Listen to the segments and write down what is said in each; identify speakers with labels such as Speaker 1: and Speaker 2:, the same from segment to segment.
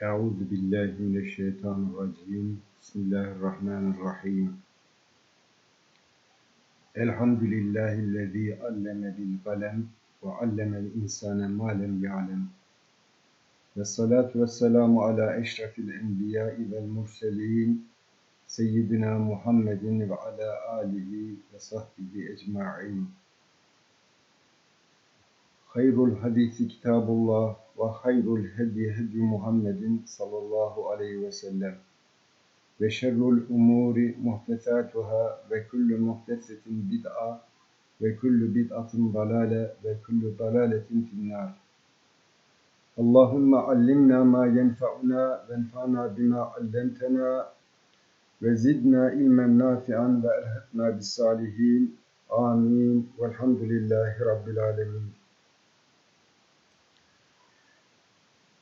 Speaker 1: Euzu billahi mineşşeytanirracim. Bismillahirrahmanirrahim. Elhamdülillahillezî alleme bil kalem ve allemel insane ma lem ya'lem. Ve salatu ve selamu ala eşrefil enbiyai vel murselin seyyidina Muhammedin ve ala alihi ve sahbihi ecma'in. Hayrul hadisi kitabullah ve hayrul hedi hedi Muhammedin sallallahu aleyhi ve sellem. Ve şerrul umuri muhtesatuhâ ve kullu muhtesetin bid'a ve kullu bid'atin dalale ve kullu dalaletin finnâr. Allahümme allimna ma yenfa'una ve enfa'na bima allemtena ve zidna ilmen nafi'an ve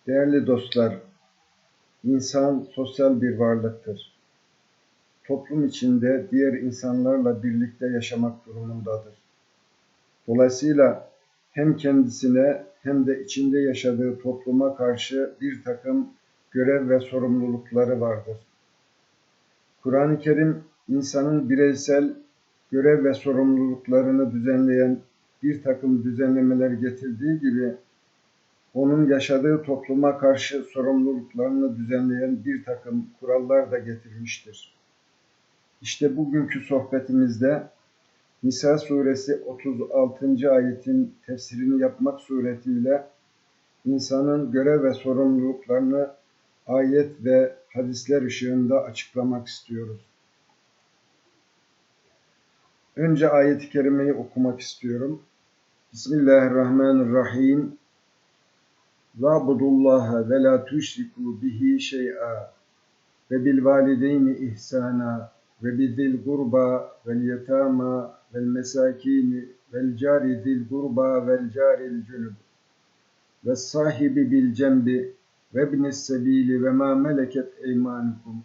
Speaker 1: Değerli dostlar, insan sosyal bir varlıktır. Toplum içinde diğer insanlarla birlikte yaşamak durumundadır. Dolayısıyla hem kendisine hem de içinde yaşadığı topluma karşı bir takım görev ve sorumlulukları vardır. Kur'an-ı Kerim insanın bireysel görev ve sorumluluklarını düzenleyen bir takım düzenlemeler getirdiği gibi onun yaşadığı topluma karşı sorumluluklarını düzenleyen bir takım kurallar da getirmiştir. İşte bugünkü sohbetimizde Nisa suresi 36. ayetin tefsirini yapmak suretiyle insanın görev ve sorumluluklarını ayet ve hadisler ışığında açıklamak istiyoruz. Önce ayet-i kerimeyi okumak istiyorum. Bismillahirrahmanirrahim. Vabudullaha ve la tüşriku bihi şey'a ve bil valideyni ihsana ve bizil gurba vel yetama vel mesakini vel cari zil gurba vel caril cünüb ve sahibi bil cembi ve ibnis sebili ve ma meleket eymanukum.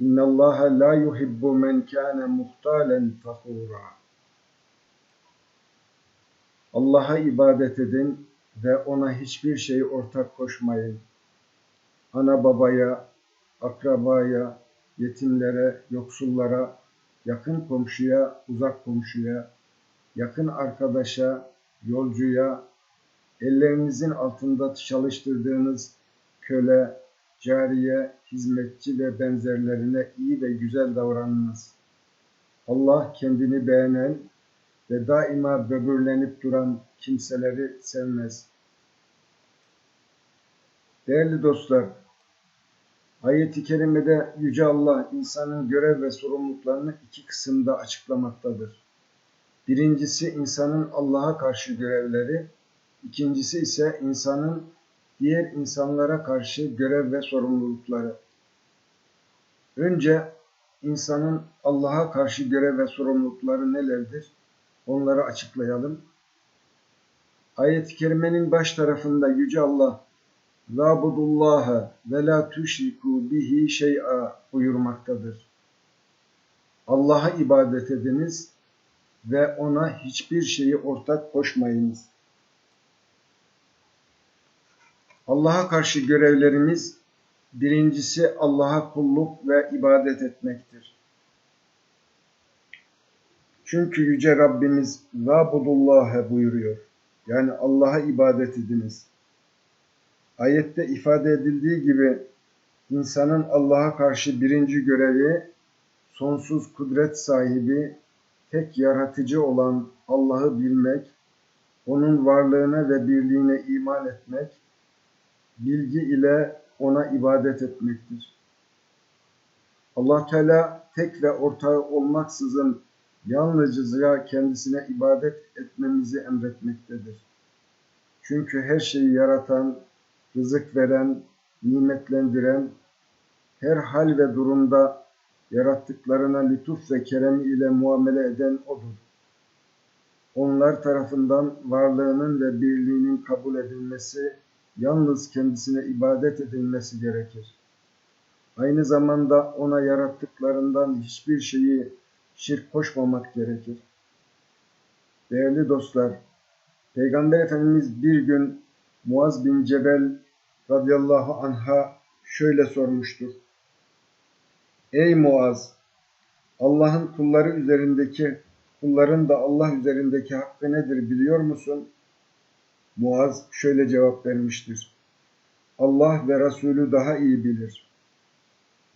Speaker 1: İnnallaha la yuhibbu men kana muhtalen fakhura Allah'a ibadet edin ve ona hiçbir şey ortak koşmayın. Ana babaya, akrabaya, yetimlere, yoksullara, yakın komşuya, uzak komşuya, yakın arkadaşa, yolcuya, ellerinizin altında çalıştırdığınız köle, cariye, hizmetçi ve benzerlerine iyi ve güzel davranınız. Allah kendini beğenen ve daima böbürlenip duran kimseleri sevmez. Değerli dostlar, ayet-i kerimede Yüce Allah insanın görev ve sorumluluklarını iki kısımda açıklamaktadır. Birincisi insanın Allah'a karşı görevleri, ikincisi ise insanın diğer insanlara karşı görev ve sorumlulukları. Önce insanın Allah'a karşı görev ve sorumlulukları nelerdir? Onları açıklayalım. Ayet-i kerimenin baş tarafında Yüce Allah Vabudullaha ve la tuşriku bihi şey'a buyurmaktadır. Allah'a ibadet ediniz ve ona hiçbir şeyi ortak koşmayınız. Allah'a karşı görevlerimiz birincisi Allah'a kulluk ve ibadet etmektir. Çünkü Yüce Rabbimiz Vabudullâhe buyuruyor. Yani Allah'a ibadet ediniz. Ayette ifade edildiği gibi insanın Allah'a karşı birinci görevi sonsuz kudret sahibi, tek yaratıcı olan Allah'ı bilmek, onun varlığına ve birliğine iman etmek, bilgi ile ona ibadet etmektir. Allah Teala tek ve ortağı olmaksızın yalnızca kendisine ibadet etmemizi emretmektedir. Çünkü her şeyi yaratan, rızık veren, nimetlendiren, her hal ve durumda yarattıklarına lütuf ve kerem ile muamele eden O'dur. Onlar tarafından varlığının ve birliğinin kabul edilmesi, yalnız kendisine ibadet edilmesi gerekir. Aynı zamanda O'na yarattıklarından hiçbir şeyi şirk koşmamak gerekir. Değerli dostlar, Peygamber Efendimiz bir gün Muaz bin Cebel radıyallahu anha şöyle sormuştur. Ey Muaz! Allah'ın kulları üzerindeki, kulların da Allah üzerindeki hakkı nedir biliyor musun? Muaz şöyle cevap vermiştir. Allah ve Resulü daha iyi bilir.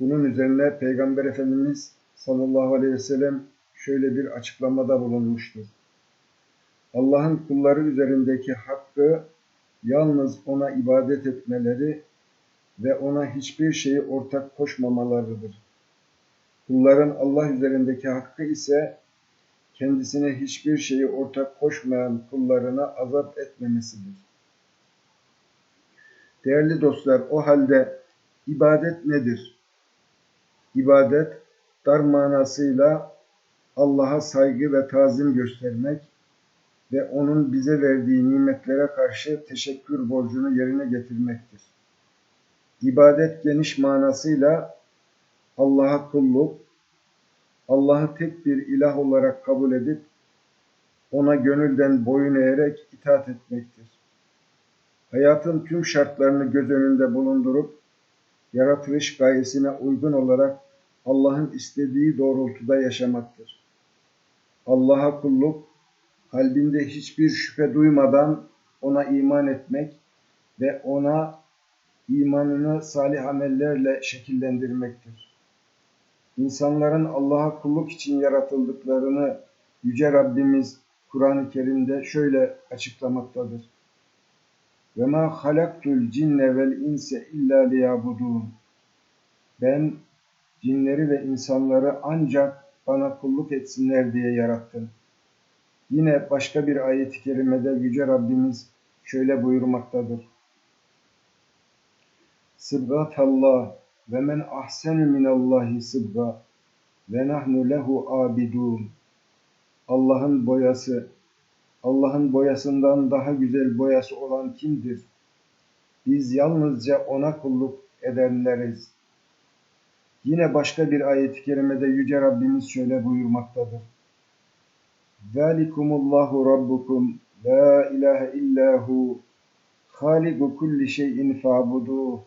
Speaker 1: Bunun üzerine Peygamber Efendimiz sallallahu aleyhi ve sellem şöyle bir açıklamada bulunmuştur. Allah'ın kulları üzerindeki hakkı yalnız ona ibadet etmeleri ve ona hiçbir şeyi ortak koşmamalarıdır. Kulların Allah üzerindeki hakkı ise kendisine hiçbir şeyi ortak koşmayan kullarına azap etmemesidir. Değerli dostlar, o halde ibadet nedir? İbadet, dar manasıyla Allah'a saygı ve tazim göstermek ve O'nun bize verdiği nimetlere karşı teşekkür borcunu yerine getirmektir. İbadet geniş manasıyla Allah'a kulluk, Allah'ı tek bir ilah olarak kabul edip ona gönülden boyun eğerek itaat etmektir. Hayatın tüm şartlarını göz önünde bulundurup yaratılış gayesine uygun olarak Allah'ın istediği doğrultuda yaşamaktır. Allah'a kulluk, kalbinde hiçbir şüphe duymadan ona iman etmek ve ona imanını salih amellerle şekillendirmektir. İnsanların Allah'a kulluk için yaratıldıklarını Yüce Rabbimiz Kur'an-ı Kerim'de şöyle açıklamaktadır. Ve ma halaktul cinne vel inse illa. Ben cinleri ve insanları ancak bana kulluk etsinler diye yarattım. Yine başka bir ayet-i kerimede Yüce Rabbimiz şöyle buyurmaktadır. Sıbgatallah ve men ahsenu minallahi sıbga ve nahnu lehu abidun. Allah'ın boyası, Allah'ın boyasından daha güzel boyası olan kimdir? Biz yalnızca ona kulluk edenleriz. Yine başka bir ayet-i kerimede Yüce Rabbimiz şöyle buyurmaktadır. Zalikumullahu Rabbukum la ilahe illahu haliku kulli şeyin fa'buduh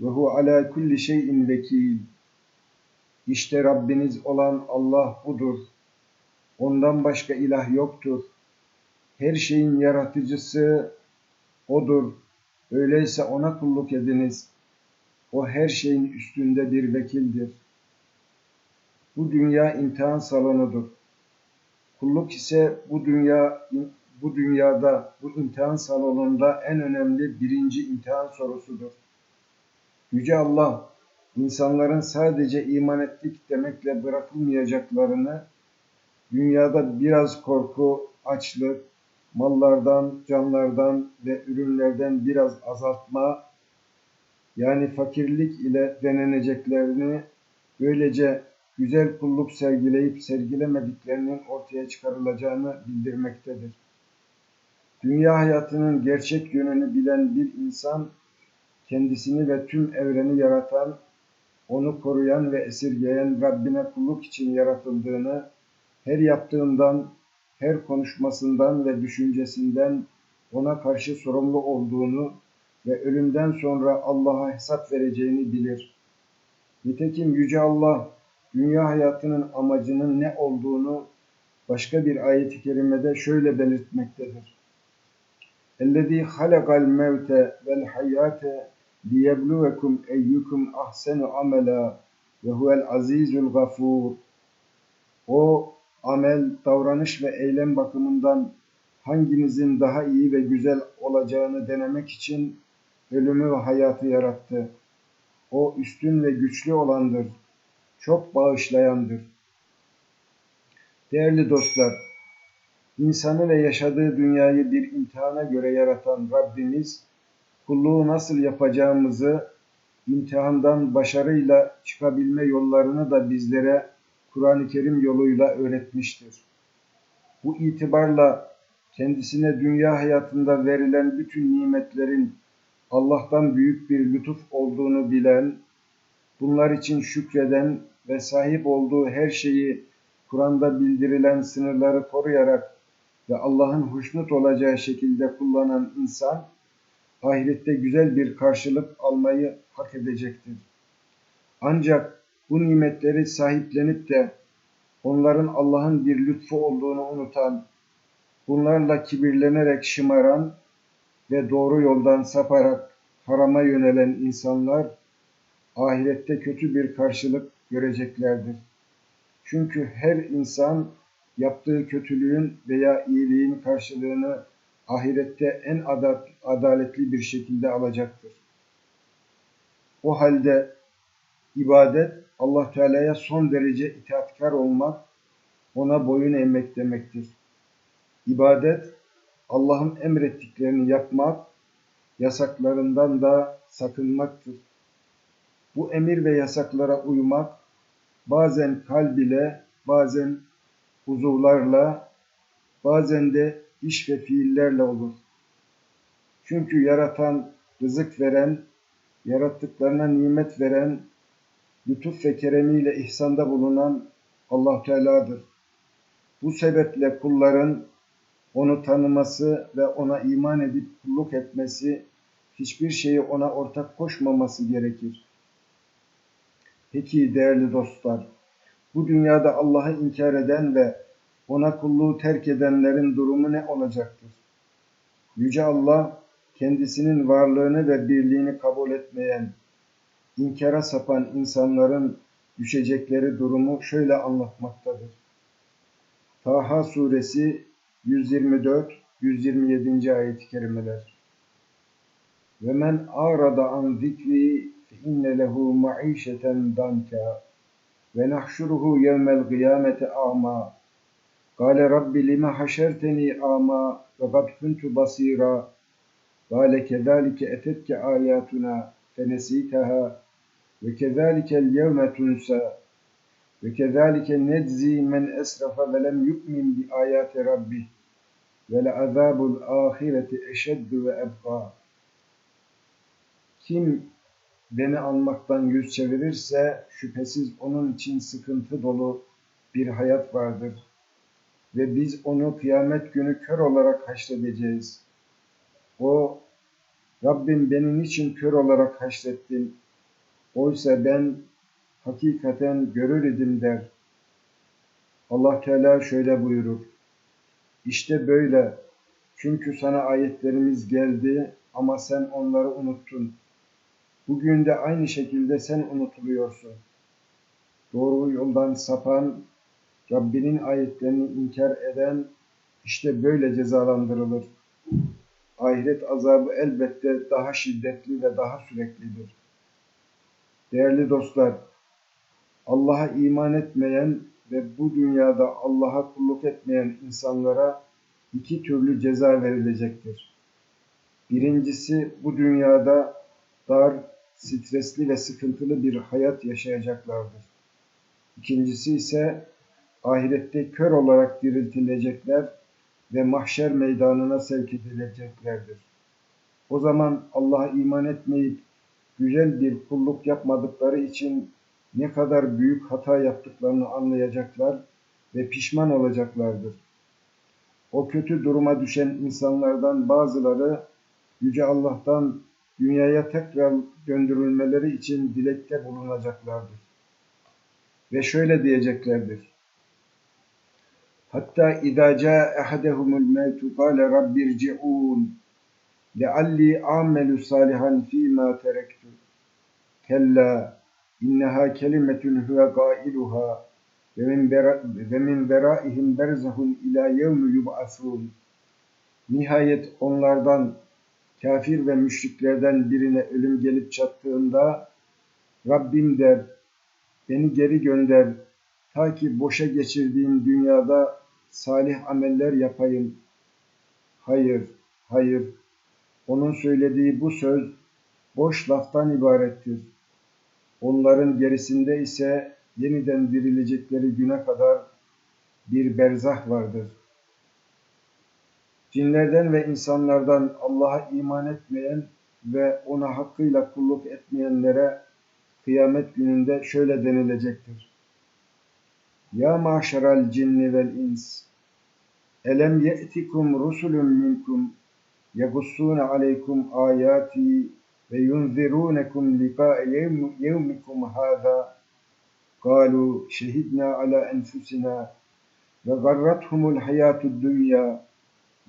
Speaker 1: ve hu ala kulli şeyin vekil. İşte Rabbiniz olan Allah budur. Ondan başka ilah yoktur. Her şeyin yaratıcısı O'dur. Öyleyse O'na kulluk ediniz. O her şeyin üstünde bir vekildir. Bu dünya imtihan salonudur. Kulluk ise bu dünya bu dünyada bu imtihan salonunda en önemli birinci imtihan sorusudur. Yüce Allah insanların sadece iman ettik demekle bırakılmayacaklarını dünyada biraz korku, açlık, mallardan, canlardan ve ürünlerden biraz azaltma yani fakirlik ile deneneceklerini böylece güzel kulluk sergileyip sergilemediklerinin ortaya çıkarılacağını bildirmektedir. Dünya hayatının gerçek yönünü bilen bir insan kendisini ve tüm evreni yaratan, onu koruyan ve esirgeyen Rabbine kulluk için yaratıldığını, her yaptığından, her konuşmasından ve düşüncesinden ona karşı sorumlu olduğunu ve ölümden sonra Allah'a hesap vereceğini bilir. Nitekim Yüce Allah, dünya hayatının amacının ne olduğunu başka bir ayet-i kerimede şöyle belirtmektedir. اَلَّذ۪ي خَلَقَ الْمَوْتَ وَالْحَيَاةَ لِيَبْلُوَكُمْ اَيُّكُمْ اَحْسَنُ عَمَلًا وَهُوَ الْعَز۪يزُ الْغَفُورُ O amel, davranış ve eylem bakımından hanginizin daha iyi ve güzel olacağını denemek için ölümü ve hayatı yarattı. O üstün ve güçlü olandır, çok bağışlayandır. Değerli dostlar, insanı ve yaşadığı dünyayı bir imtihana göre yaratan Rabbimiz, kulluğu nasıl yapacağımızı, imtihandan başarıyla çıkabilme yollarını da bizlere Kur'an-ı Kerim yoluyla öğretmiştir. Bu itibarla kendisine dünya hayatında verilen bütün nimetlerin Allah'tan büyük bir lütuf olduğunu bilen, bunlar için şükreden ve sahip olduğu her şeyi Kur'an'da bildirilen sınırları koruyarak ve Allah'ın hoşnut olacağı şekilde kullanan insan, ahirette güzel bir karşılık almayı hak edecektir. Ancak bu nimetleri sahiplenip de onların Allah'ın bir lütfu olduğunu unutan, bunlarla kibirlenerek şımaran ve doğru yoldan saparak harama yönelen insanlar ahirette kötü bir karşılık göreceklerdir. Çünkü her insan yaptığı kötülüğün veya iyiliğin karşılığını ahirette en adaletli bir şekilde alacaktır. O halde ibadet Allah Teala'ya son derece itaatkar olmak, ona boyun eğmek demektir. İbadet Allah'ın emrettiklerini yapmak, yasaklarından da sakınmaktır. Bu emir ve yasaklara uymak bazen kalb ile, bazen uzuvlarla, bazen de iş ve fiillerle olur. Çünkü yaratan, rızık veren, yarattıklarına nimet veren, lütuf ve keremiyle ihsanda bulunan Allah Teala'dır. Bu sebeple kulların onu tanıması ve ona iman edip kulluk etmesi, hiçbir şeyi ona ortak koşmaması gerekir. Peki değerli dostlar, bu dünyada Allah'ı inkar eden ve ona kulluğu terk edenlerin durumu ne olacaktır? Yüce Allah, kendisinin varlığını ve birliğini kabul etmeyen, inkara sapan insanların düşecekleri durumu şöyle anlatmaktadır. Taha suresi 124-127. ayet-i kerimeler. Ve men arada an zikri inne lehu maişeten danka ve nahşuruhu yevmel kıyamete ama. Kale Rabbi lima haşerteni ama ve kad kuntu basira. Kale kezalike etetke ayatuna fenesitaha ve kezalikel yevme tunsa ve kezalike nedzî men esrafa ve lem yu'min bi ayati rabbih ve le azabul ahireti eşeddu ve ebqa. Kim beni anmaktan yüz çevirirse şüphesiz onun için sıkıntı dolu bir hayat vardır. Ve biz onu kıyamet günü kör olarak haşredeceğiz. O, Rabbim beni niçin kör olarak haşrettin? Oysa ben hakikaten görür idim der. Allah Teala şöyle buyurur. İşte böyle. Çünkü sana ayetlerimiz geldi ama sen onları unuttun. Bugün de aynı şekilde sen unutuluyorsun. Doğru yoldan sapan, Rabbinin ayetlerini inkar eden işte böyle cezalandırılır. Ahiret azabı elbette daha şiddetli ve daha süreklidir. Değerli dostlar, Allah'a iman etmeyen ve bu dünyada Allah'a kulluk etmeyen insanlara iki türlü ceza verilecektir. Birincisi bu dünyada dar, stresli ve sıkıntılı bir hayat yaşayacaklardır. İkincisi ise ahirette kör olarak diriltilecekler ve mahşer meydanına sevk edileceklerdir. O zaman Allah'a iman etmeyip güzel bir kulluk yapmadıkları için ne kadar büyük hata yaptıklarını anlayacaklar ve pişman olacaklardır. O kötü duruma düşen insanlardan bazıları Yüce Allah'tan dünyaya tekrar döndürülmeleri için dilekte bulunacaklardır. Ve şöyle diyeceklerdir. Hatta idâ câ ehadehumul mevtu kâle rabbirci'ûn lealli amelu salihan fîmâ terektu. Kella inneha kelimetun huve gailuha ve min, veraihim berzahun ila yevmi yub'asun. Nihayet onlardan kafir ve müşriklerden birine ölüm gelip çattığında Rabbim der, beni geri gönder ta ki boşa geçirdiğim dünyada salih ameller yapayım. Hayır, hayır. Onun söylediği bu söz boş laftan ibarettir. Onların gerisinde ise yeniden dirilecekleri güne kadar bir berzah vardır. Cinlerden ve insanlardan Allah'a iman etmeyen ve ona hakkıyla kulluk etmeyenlere kıyamet gününde şöyle denilecektir. Ya maşeral cinni vel ins elem ye'tikum rusulun minkum yegussune aleykum ayati وينذرونكم لقاء يوم- يومكم هذا قالوا شهدنا على أنفسنا وغرتهم الحياة الدنيا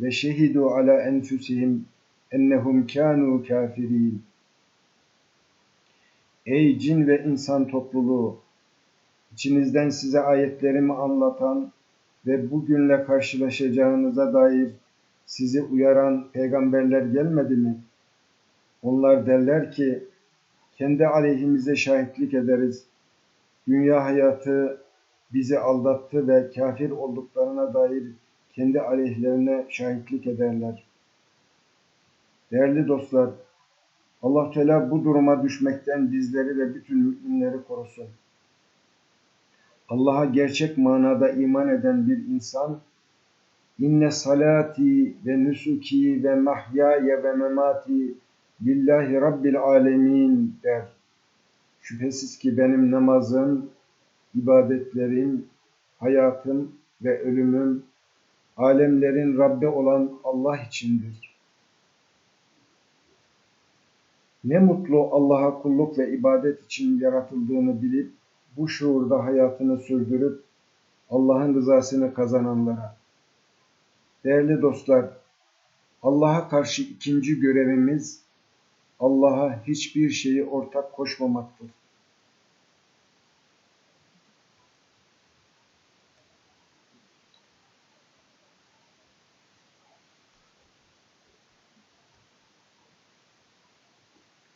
Speaker 1: وشهدوا على أنفسهم أنهم كانوا كافرين Ey cin ve insan topluluğu! İçinizden size ayetlerimi anlatan ve bugünle karşılaşacağınıza dair sizi uyaran peygamberler gelmedi mi? Onlar derler ki, kendi aleyhimize şahitlik ederiz. Dünya hayatı bizi aldattı ve kafir olduklarına dair kendi aleyhlerine şahitlik ederler. Değerli dostlar, Allah Teala bu duruma düşmekten bizleri ve bütün müminleri korusun. Allah'a gerçek manada iman eden bir insan, inne salati ve nusuki ve mahyaya ve memati lillahi rabbil alemin der. Şüphesiz ki benim namazım, ibadetlerim, hayatım ve ölümüm alemlerin Rabbi olan Allah içindir. Ne mutlu Allah'a kulluk ve ibadet için yaratıldığını bilip bu şuurda hayatını sürdürüp Allah'ın rızasını kazananlara. Değerli dostlar, Allah'a karşı ikinci görevimiz Allah'a hiçbir şeyi ortak koşmamaktır.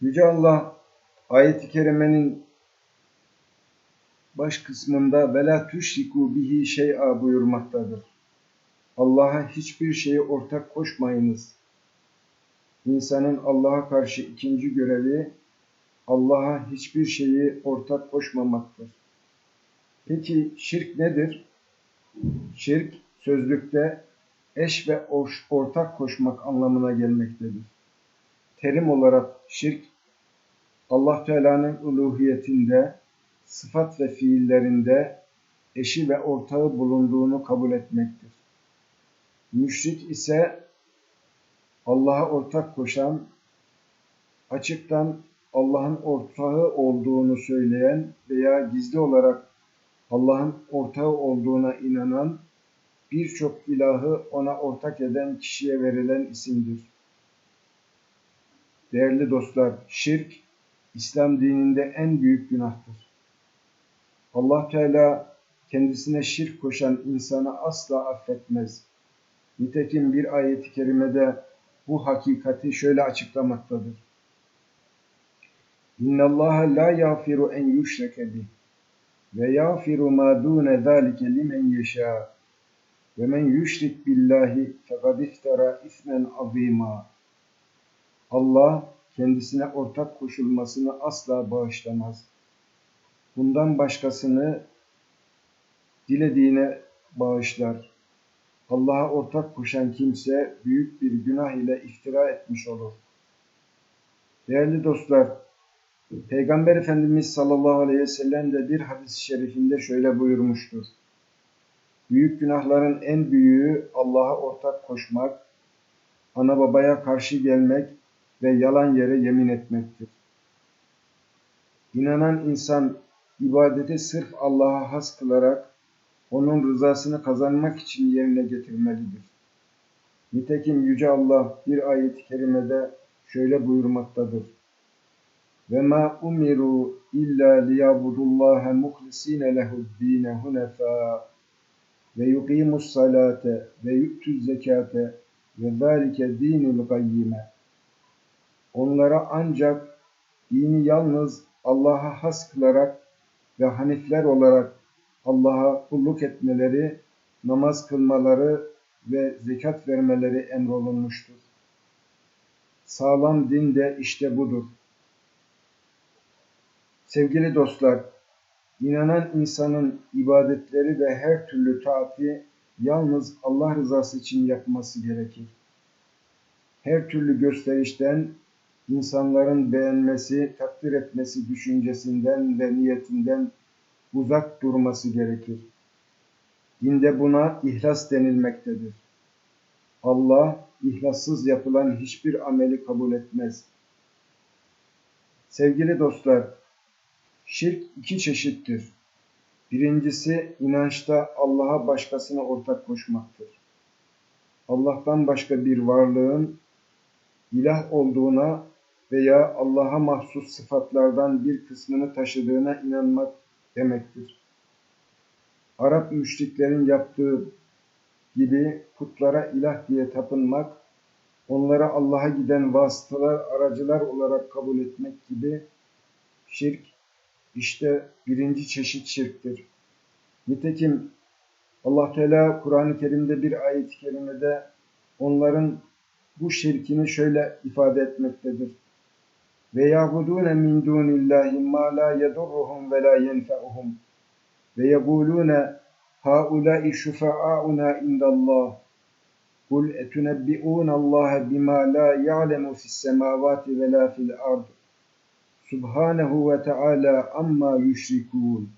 Speaker 1: Yüce Allah ayet-i kerimenin baş kısmında vela tüşriku bihi şey'a buyurmaktadır. Allah'a hiçbir şeyi ortak koşmayınız. İnsanın Allah'a karşı ikinci görevi Allah'a hiçbir şeyi ortak koşmamaktır. Peki şirk nedir? Şirk sözlükte eş ve ortak koşmak anlamına gelmektedir. Terim olarak şirk Allah Teala'nın uluhiyetinde, sıfat ve fiillerinde eşi ve ortağı bulunduğunu kabul etmektir. Müşrik ise Allah'a ortak koşan, açıktan Allah'ın ortağı olduğunu söyleyen veya gizli olarak Allah'ın ortağı olduğuna inanan, birçok ilahı ona ortak eden kişiye verilen isimdir. Değerli dostlar, şirk İslam dininde en büyük günahtır. Allah Teala kendisine şirk koşan insanı asla affetmez. Nitekim bir ayet-i kerimede bu hakikati şöyle açıklamaktadır. İnna Allah la yaghfiru en yushrake bih ve yaghfiru ma dun zalike limen yasha. Ve men yushrik billahi fekad iftara ismen azima. Allah kendisine ortak koşulmasını asla bağışlamaz. Bundan başkasını dilediğine bağışlar. Allah'a ortak koşan kimse büyük bir günah ile iftira etmiş olur. Değerli dostlar, Peygamber Efendimiz sallallahu aleyhi ve sellem de bir hadis-i şerifinde şöyle buyurmuştur. Büyük günahların en büyüğü Allah'a ortak koşmak, ana babaya karşı gelmek ve yalan yere yemin etmektir. İnanan insan ibadeti sırf Allah'a has kılarak onun rızasını kazanmak için yerine getirmelidir. Nitekim Yüce Allah bir ayet-i kerimede şöyle buyurmaktadır. Ve ma umiru illa liyabudullaha muhlisine lehu'd-dine hunefa ve yuqimus salate ve yu'tuz zekate ve zalike dinul gayyime. Onlara ancak dini yalnız Allah'a has kılarak ve hanifler olarak Allah'a kulluk etmeleri, namaz kılmaları ve zekat vermeleri emrolunmuştur. Sağlam din de işte budur. Sevgili dostlar, inanan insanın ibadetleri ve her türlü taati yalnız Allah rızası için yapması gerekir. Her türlü gösterişten, insanların beğenmesi, takdir etmesi düşüncesinden ve niyetinden uzak durması gerekir. Dinde buna ihlas denilmektedir. Allah ihlassız yapılan hiçbir ameli kabul etmez. Sevgili dostlar, şirk iki çeşittir. Birincisi inançta Allah'a başkasına ortak koşmaktır. Allah'tan başka bir varlığın ilah olduğuna veya Allah'a mahsus sıfatlardan bir kısmını taşıdığına inanmak demektir. Arap müşriklerin yaptığı gibi putlara ilah diye tapınmak, onlara Allah'a giden vasıtalar, aracılar olarak kabul etmek gibi şirk işte birinci çeşit şirktir. Nitekim Allah Teala Kur'an-ı Kerim'de bir ayet-i kerimede onların bu şirkini şöyle ifade etmektedir. Ve ya'budun min dunillahi ma la yedurruhum ve la yenfa'uhum ve yekulune haula'i şufa'auna indallah Kul etunebbi'unallaha bima la ya'lemu fis semavati ve la fil ard Subhanehu ve Teala amma yüşrikûn.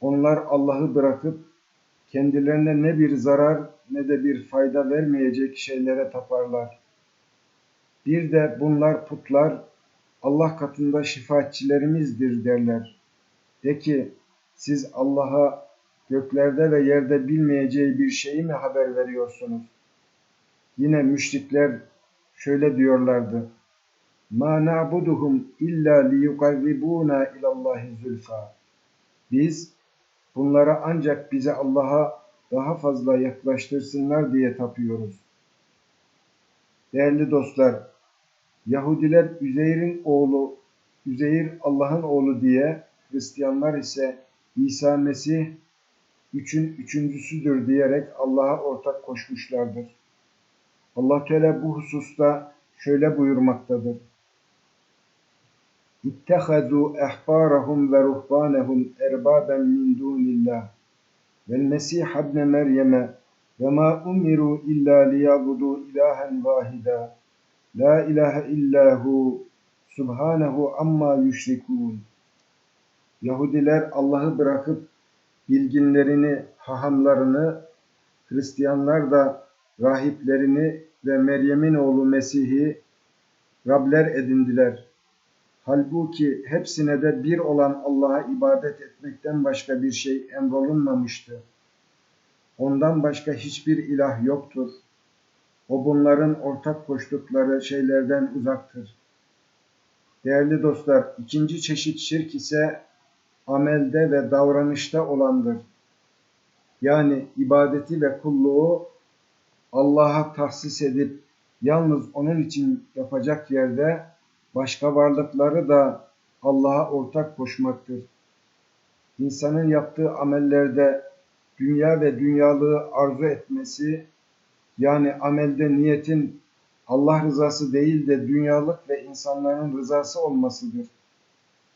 Speaker 1: Onlar Allah'ı bırakıp kendilerine ne bir zarar ne de bir fayda vermeyecek şeylere taparlar. Bir de bunlar putlar Allah katında şifaatçilerimizdir derler. De ki siz Allah'a göklerde ve yerde bilmeyeceği bir şeyi mi haber veriyorsunuz? Yine müşrikler şöyle diyorlardı. Ma na'buduhum illa liyukarribuna ilallahi zulfa. Biz bunlara ancak bize Allah'a daha fazla yaklaştırsınlar diye tapıyoruz. Değerli dostlar, Yahudiler Üzeyr'in oğlu, Üzeyr Allah'ın oğlu diye, Hristiyanlar ise İsa Mesih üçün üçüncüsüdür diyerek Allah'a ortak koşmuşlardır. Allah Teala bu hususta şöyle buyurmaktadır. İttehazû ehbârahum ve ruhbânehum erbâben min dûnillah vel Mesih ibne Meryem'e ve ma umiru illa liyabudu ilahen vahida la ilahe illahu subhanehu amma yüşrikûn Yahudiler Allah'ı bırakıp bilginlerini, hahamlarını, Hristiyanlar da rahiplerini ve Meryem'in oğlu Mesih'i Rabler edindiler. Halbuki hepsine de bir olan Allah'a ibadet etmekten başka bir şey emrolunmamıştı. Ondan başka hiçbir ilah yoktur. O bunların ortak koştukları şeylerden uzaktır. Değerli dostlar, ikinci çeşit şirk ise amelde ve davranışta olandır. Yani ibadeti ve kulluğu Allah'a tahsis edip yalnız onun için yapacak yerde başka varlıkları da Allah'a ortak koşmaktır. İnsanın yaptığı amellerde dünya ve dünyalığı arzu etmesi, yani amelde niyetin Allah rızası değil de dünyalık ve insanların rızası olmasıdır.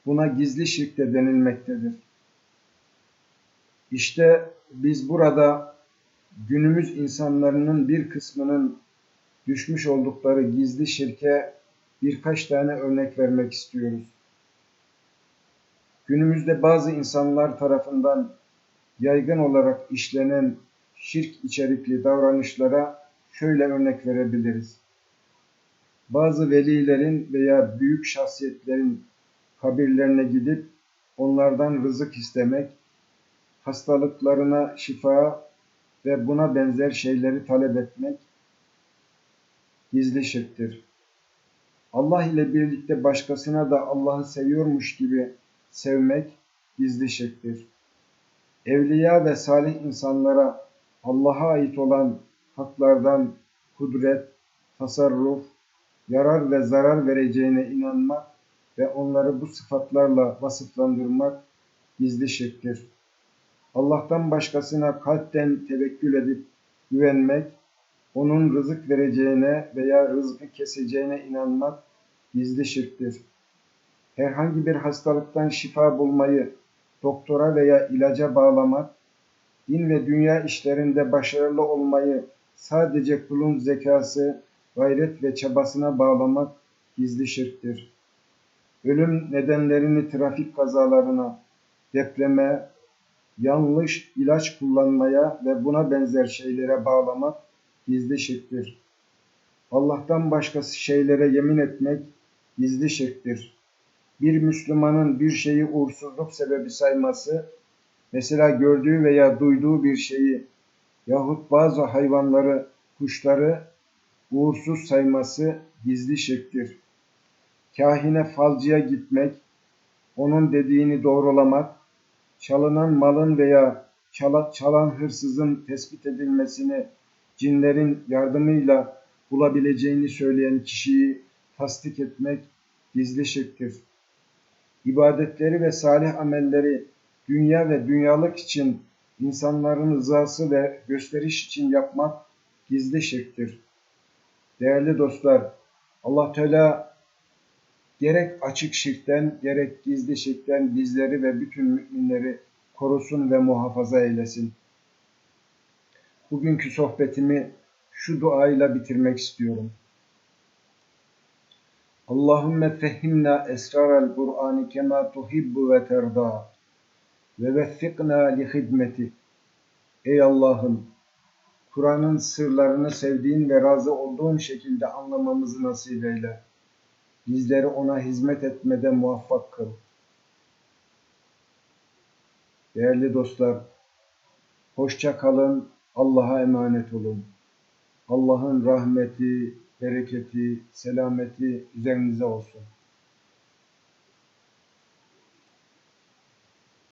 Speaker 1: Buna gizli şirk de denilmektedir. İşte biz burada günümüz insanların bir kısmının düşmüş oldukları gizli şirke birkaç tane örnek vermek istiyoruz. Günümüzde bazı insanlar tarafından yaygın olarak işlenen şirk içerikli davranışlara şöyle örnek verebiliriz. Bazı velilerin veya büyük şahsiyetlerin kabirlerine gidip onlardan rızık istemek, hastalıklarına şifa ve buna benzer şeyleri talep etmek gizli şirktir. Allah ile birlikte başkasına da Allah'ı seviyormuş gibi sevmek gizli şirktir. Evliya ve salih insanlara Allah'a ait olan haklardan kudret, tasarruf, yarar ve zarar vereceğine inanmak ve onları bu sıfatlarla vasıflandırmak gizli şirktir. Allah'tan başkasına kalpten tevekkül edip güvenmek, onun rızık vereceğine veya rızkı keseceğine inanmak gizli şirktir. Herhangi bir hastalıktan şifa bulmayı doktora veya ilaca bağlamak, din ve dünya işlerinde başarılı olmayı sadece kulun zekası, gayret ve çabasına bağlamak gizli şirktir. Ölüm nedenlerini trafik kazalarına, depreme, yanlış ilaç kullanmaya ve buna benzer şeylere bağlamak gizli şirktir. Allah'tan başkası şeylere yemin etmek gizli şirktir. Bir Müslümanın bir şeyi uğursuzluk sebebi sayması, mesela gördüğü veya duyduğu bir şeyi yahut bazı hayvanları, kuşları uğursuz sayması gizli şirktir. Kahine falcıya gitmek, onun dediğini doğrulamak, çalınan malın veya çala- çalan hırsızın tespit edilmesini cinlerin yardımıyla bulabileceğini söyleyen kişiyi tasdik etmek gizli şirktir. İbadetleri ve salih amelleri dünya ve dünyalık için insanların rızası ve gösteriş için yapmak gizli şirktir. Değerli dostlar, Allah Teala gerek açık şirkten gerek gizli şirkten bizleri ve bütün müminleri korusun ve muhafaza eylesin. Bugünkü sohbetimi şu duayla bitirmek istiyorum. Allahümme fehimna esrarel Kur'an kema tuhibbu ve terda ve veffikna li hidmeti. Ey Allah'ım, Kur'an'ın sırlarını sevdiğin ve razı olduğun şekilde anlamamızı nasip eyle. Bizleri ona hizmet etmede muvaffak kıl. Değerli dostlar, hoşça kalın, Allah'a emanet olun. Allah'ın rahmeti, bereketi, selameti üzerinize olsun.